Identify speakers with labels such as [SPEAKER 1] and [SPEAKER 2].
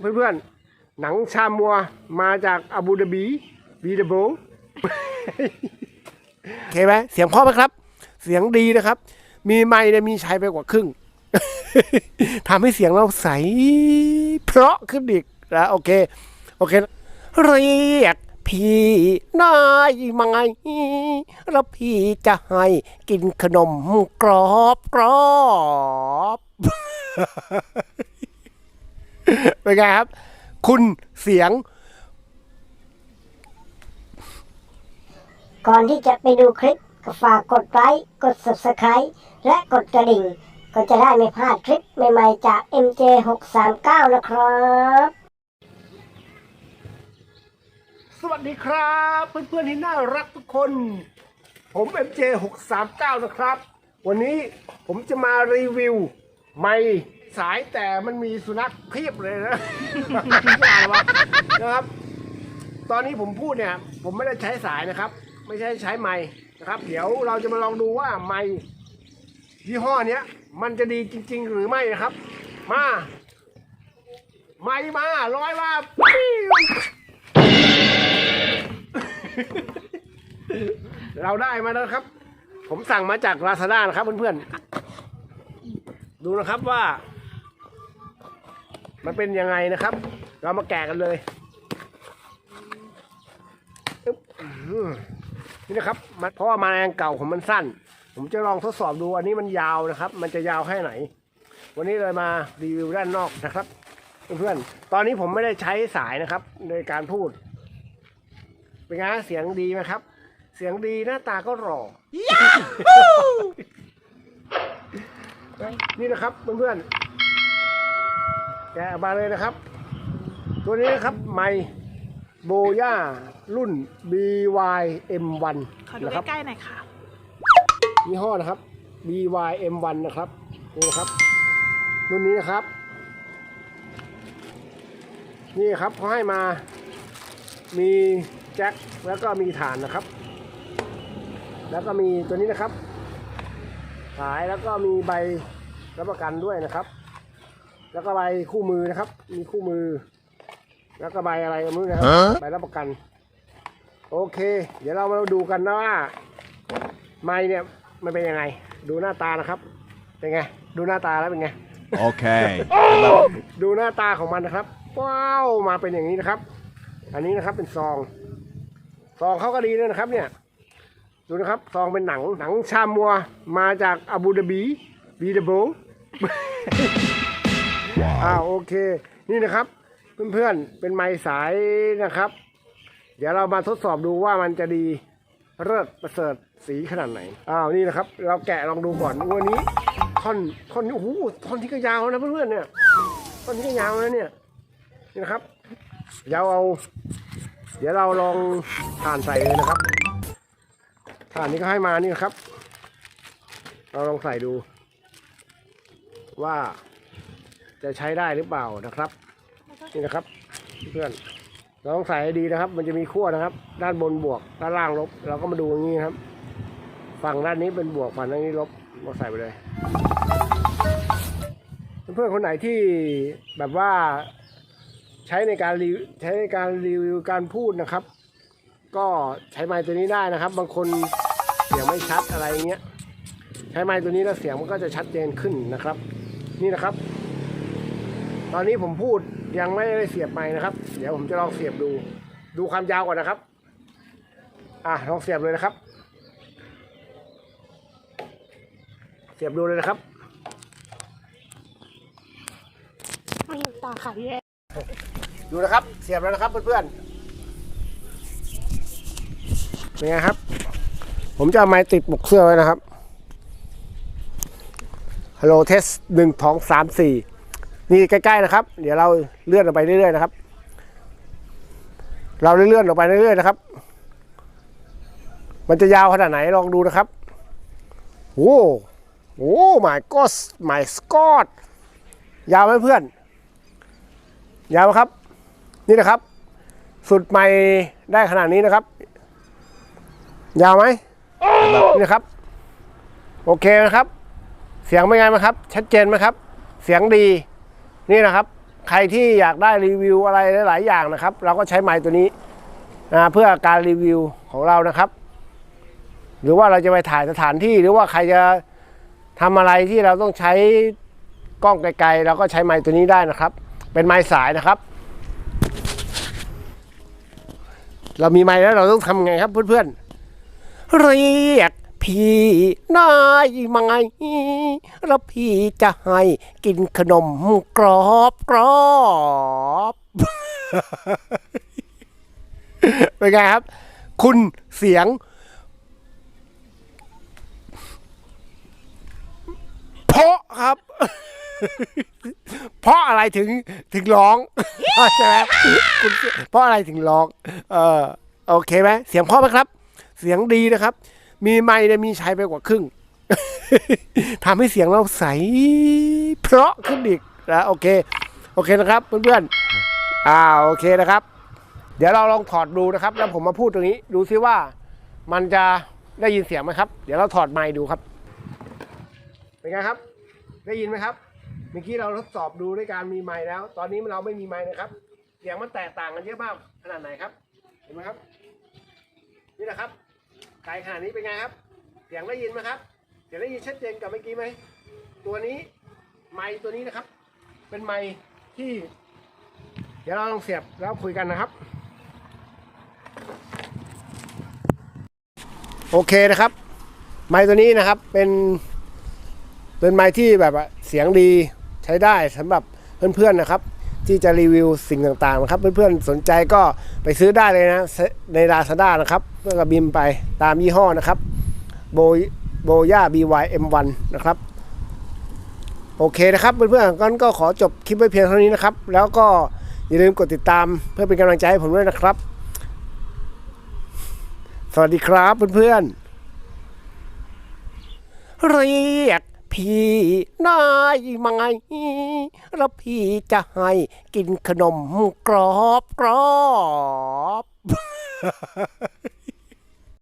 [SPEAKER 1] เพื่อนๆ หนังชามัวมาจากอาบูดาบีบีดาโบโอเคไหมเสียงพราะไหมครับ เสียงดีนะครับ มีไมค์เนี่ยมีใช้ไปกว่าครึ่งทำให้เสียงเราใส เพราะขึ้นอีกนะโอเค โอเค เรียกพี่นายไหมแล้วพี่จะให้กินขนมกรอบกรอบ เป็นไงครับ คุณเสียง
[SPEAKER 2] ก่อนที่จะไปดูคลิปก็ฝากกดไลค์กด subscribe และกดกระดิ่ง ก็จะได้ไม่พลาดคลิปใหม่ๆจาก MJ639 นะครับ
[SPEAKER 1] สวัสดีครับ เพื่อนๆที่น่ารักทุกคน ผม MJ639 นะครับ วันนี้ผมจะมารีวิว ไม่ สายแต่มันมีสุนัขเพียบเลยนะไม่อ่านวะนะครับ ตอนนี้ผมพูดเนี่ย ผมไม่ได้ใช้สายนะครับ ไม่ใช่ใช้ไม้นะครับ เดี๋ยวเราจะมาลองดูว่าไม้ยี่ห้อเนี้ยมันจะดีจริง ๆ หรือไม่นะครับ มาไม้มาร้อยว่าปิ้วเราได้มาแล้วครับ ผมสั่งมาจากลาซาด้านะครับเพื่อนๆ ดูนะครับว่า มันเป็นยังไงนะครับ เรามาแกะกันเลยอึ๊บอื้อหือนี่นะครับมันเพราะว่าแมาแรงเก่าของมันสั้น ผมจะลองทดสอบดูอันนี้มันยาวนะครับ มันจะยาวแค่ไหน วันนี้เลยมารีวิวด้านนอกนะครับเพื่อนๆตอนนี้ผมไม่ได้ใช้สายนะครับ ในการพูด เป็นไงฮะเสียงดีไหมครับ เสียงดีหน้าตาก็หล่อ นี่นะครับเพื่อนๆ แกะออกมาเลยนะครับ ตัวนี้นะครับไมโบย่ารุ่น BYM1
[SPEAKER 3] ขอดู
[SPEAKER 1] นะครับ
[SPEAKER 3] ใกล้ๆหน่อยค่ะ
[SPEAKER 1] ยี่ห้อนะครับ BYM1 นะครับนี่นะครับรุ่นนี้นะครับ นี่ครับเขาให้มามีแจ็คแล้วก็มีฐานนะครับ แล้วก็มีตัวนี้นะครับ สายแล้วก็มีใบรับประกันด้วยนะครับ แล้วก็ใบคู่มือนะครับ มีคู่มือ แล้วก็ใบอะไรก็ไม่รู้นะครับใบรับประกัน โอเค เดี๋ยวเรามาดูกันนะว่าไม้เนี่ยมันเป็นยังไง ดูหน้าตานะครับ เป็นไง ดูหน้าตาแล้วเป็นไง
[SPEAKER 4] Okay.
[SPEAKER 1] ดูหน้าตาของมันนะครับ ว้าว มาเป็นอย่างนี้นะครับ อันนี้นะครับเป็นซอง ซองเขาก็ดีด้วยนะครับ เนี่ย ดูนะครับ ซองเป็นหนัง หนังชามัว มาจากอาบูดาบีบีดาโบ อ่าโอเค นี่นะครับ เพื่อนๆ เป็นไม้สายนะครับ เดี๋ยวเรามาทดสอบดูว่ามันจะดีเลิศประเสริฐสีขนาดไหนอ้าวนี่นะครับ เราแกะลองดูก่อนวันนี้ท่อนท่อนนี้โอ้โหท่อนที่ก็ยาวนะเพื่อนๆเนี่ยท่อนที่ก็ยาวนะเนี่ยนี่นะครับเดี๋ยวเอา เดี๋ยวเราลองถ่านใส่เลยนะครับถ่านนี้ก็ให้มานี่นะครับ เราลองใส่ดูว่า จะใช้ได้หรือเปล่านะครับ นี่นะครับ เพื่อนเราต้องใส่ให้ดีนะครับ มันจะมีขั้วนะครับ ด้านบนบวก ด้านล่างลบ เราก็มาดูอย่างนี้ครับ ฝั่งด้านนี้เป็นบวกฝั่งด้านนี้ลบเราใส่ไปเลย เพื่อนคนไหนที่แบบว่าใช้ในการรีวิวใช้ในการรีวิวการพูดนะครับ ก็ใช้ไม้ตัวนี้ได้นะครับ บางคนเสียงไม่ชัดอะไรเงี้ย ใช้ไม้ตัวนี้แล้วเสียงมันก็จะชัดเจนขึ้นนะครับ นี่นะครับ ตอนนี้ผมพูดยังไม่ได้เสียบไม้นะครับ เดี๋ยวผมจะลองเสียบดู ดูความยาวก่อนนะครับ อะลองเสียบเลยนะครับ เสียบดูเลยนะครับ
[SPEAKER 3] ไม่เห็นตาค่ะพี่เอ
[SPEAKER 1] ดูนะครับ เสียบแล้วนะครับเพื่อนๆเป็นไงครับ ผมจะเอาไม้ติดปกเสื้อไว้นะครับฮัลโหลเทสหนึ่งสองสามสี่ นี่ใกล้ๆนะครับ เดี๋ยวเราเลื่อนออกไปเรื่อยๆนะครับ เราเลื่อนออกไปเรื่อยๆนะครับ มันจะยาวขนาดไหนลองดูนะครับโอ้โห my god my god ยาวไหมเพื่อน ยาวไหมครับ นี่นะครับ สุดไม่ได้ขนาดนี้นะครับ ยาวไหมนี่นะครับ โอเคนะครับ เสียงเป็นไงไหมครับ ชัดเจนไหมครับ เสียงดี นี่นะครับ ใครที่อยากได้รีวิวอะไรหลาย ๆ อย่างนะครับ เราก็ใช้ไมค์ตัวนี้นะเพื่อการรีวิวของเรานะครับ หรือว่าเราจะไปถ่ายสถานที่หรือว่าใครจะทำอะไรที่เราต้องใช้กล้องไกล ๆ เราก็ใช้ไมค์ตัวนี้ได้นะครับ เป็นไมค์สายนะครับ เรามีไมค์แล้วเราต้องทำไงครับเพื่อนๆเรียก พี่ได้ไหมแล้วพี่จะให้กินขนมกรอบกรอบเป็นไงครับ คุณเสียง เพาะครับ เพราะอะไรถึงถึงร้องใช่ไหมคุณเพราะอะไรถึงร้อง เออโอเคไหมเสียงเพราะไหมครับ เสียงดีนะครับ มีไมค์เนี่ยมีใช้ไปกว่าครึ่งทำให้เสียงเราใส เพราะขึ้นอีกนะโอเค โอเคนะครับเพื่อนๆอ่าโอเคนะครับ เดี๋ยวเราลองถอดดูนะครับ แล้วผมมาพูดตรงนี้ ดูซิว่ามันจะได้ยินเสียงไหมครับ เดี๋ยวเราถอดไมค์ดูครับ เป็นไงครับ ได้ยินไหมครับเมื่อกี้เราทดสอบดูด้วยการมีไมค์แล้ว ตอนนี้เราไม่มีไมค์นะครับ เสียงมันแตกต่างกันเยอะมากขนาดไหนครับ เห็นไหมครับ นี่นะครับ ไกลขานี้เป็นไงครับเสียงได้ยินไหมครับเสียงได้ยินชัดเจนกับเมื่อกี้ไหมตัวนี้ไมค์ตัวนี้นะครับ เป็นไมค์ที่ เดี๋ยวเราลองเสียบแล้วคุยกันนะครับ โอเคนะครับ ไมค์ตัวนี้นะครับเป็นเป็นไมค์ที่แบบเสียงดีใช้ได้สำหรับเพื่อนๆนะครับ ที่จะรีวิวสิ่งต่างๆนะครับเพื่อนๆสนใจก็ไปซื้อได้เลยนะใน Lazada นะครับเพื่อกับบิมไปตามยี่ห้อนะครับโบโบย่า BYM1 นะครับ โอเคนะครับเพื่อนๆกันก็ขอจบคลิปไว้เพียงเท่านี้นะครับ แล้วก็อย่าลืมกดติดตามเพื่อเป็นกำลังใจให้ผมด้วยนะครับ สวัสดีครับเพื่อนๆเรียก พี่ได้ไหมแล้วพี่จะให้กินขนมกรอบกรอบ